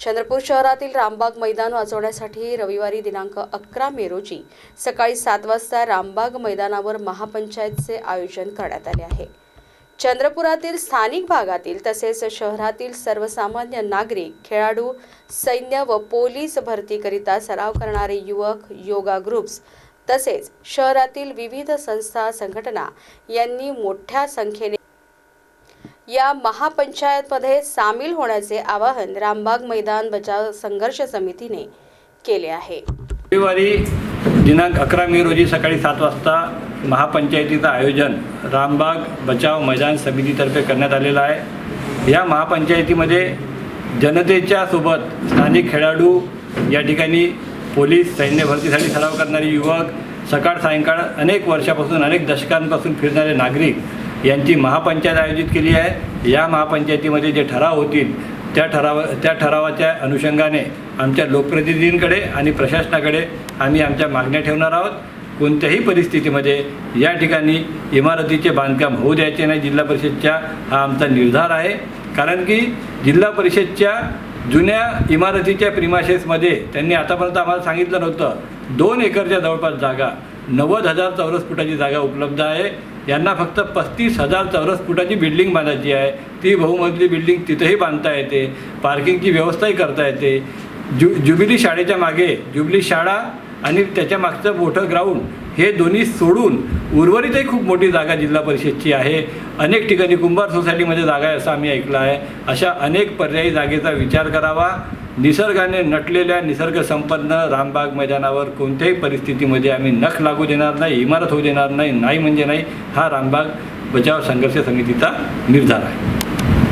चंद्रपूर शहरातील रामबाग मैदान वाचवण्यासाठी रविवारी दिनांक अकरा मे रोजी सकाळी सात वाजता रामबाग मैदानावर महापंचायतचे आयोजन करण्यात आले आहे. चंद्रपुरातील स्थानिक भागातील तसेच शहरातील सर्वसामान्य नागरिक खेळाडू सैन्य व पोलीस भरतीकरिता सराव करणारे युवक योगा ग्रुप्स तसेच शहरातील विविध संस्था संघटना यांनी मोठ्या संख्येने या महापंचायतमध्ये सामील होण्याचे आवाहन रामबाग मैदान बचाव संघर्ष समितीने केले आहे. रविवारी दिनांक अकरा मे रोजी सकाळी सात वाजता महापंचायतीचं आयोजन रामबाग बचाव मैदान समितीतर्फे करण्यात आलेलं आहे. या महापंचायतीमध्ये जनतेच्या सोबत स्थानिक खेळाडू या ठिकाणी पोलीस सैन्य भरतीसाठी सराव करणारे युवक सकाळ सायंकाळ अनेक वर्षापासून अनेक दशकांपासून फिरणारे नागरिक यांची महापंचायत आयोजित केली आहे. या महापंचायतीमध्ये जे ठराव होतील त्या ठराव त्या ठरावाच्या अनुषंगाने आमच्या लोकप्रतिनिधींकडे आणि प्रशासनाकडे आम्ही आमच्या मागण्या ठेवणार आहोत. कोणत्याही परिस्थितीमध्ये या ठिकाणी इमारतीचे बांधकाम होऊ द्यायचे नाही जिल्हा परिषदच्या हा आमचा निर्धार आहे. कारण की जिल्हा परिषदच्या जुन्या इमारतीच्या प्रिमाशेसमध्ये त्यांनी आतापर्यंत आम्हाला सांगितलं नव्हतं. दोन एकरच्या जवळपास जागा नव्वद हजार चौरस फुटाची जागा उपलब्ध आहे. यांना फक्त पस्तीस हजार चौरस फुटाची बिल्डिंग बांधायची आहे. ती बहुमजली बिल्डिंग तिथंही बांधता येते. पार्किंगची व्यवस्थाही करता येते. जु जुबिली शाळेच्या मागे जुबिली शाळा आणि त्याच्या मागचं मोठं ग्राउंड हे दोन्ही सोडून उर्वरितही खूप मोठी जागा जिल्हा परिषदची आहे. अनेक ठिकाणी कुंभार सोसायटीमध्ये जागा आहे असं आम्ही ऐकलं आहे. अशा अनेक पर्यायी जागेचा विचार करावा. निसर्गाने नटलेल्या निसर्गसंपन्न रामबाग मैदानावर कोणत्याही परिस्थितीमध्ये आम्ही नख लागू देणार नाही इमारत होऊ देणार नाही नाही म्हणजे नाही हा रामबाग बचाव संघर्ष समितीचा निर्धार आहे.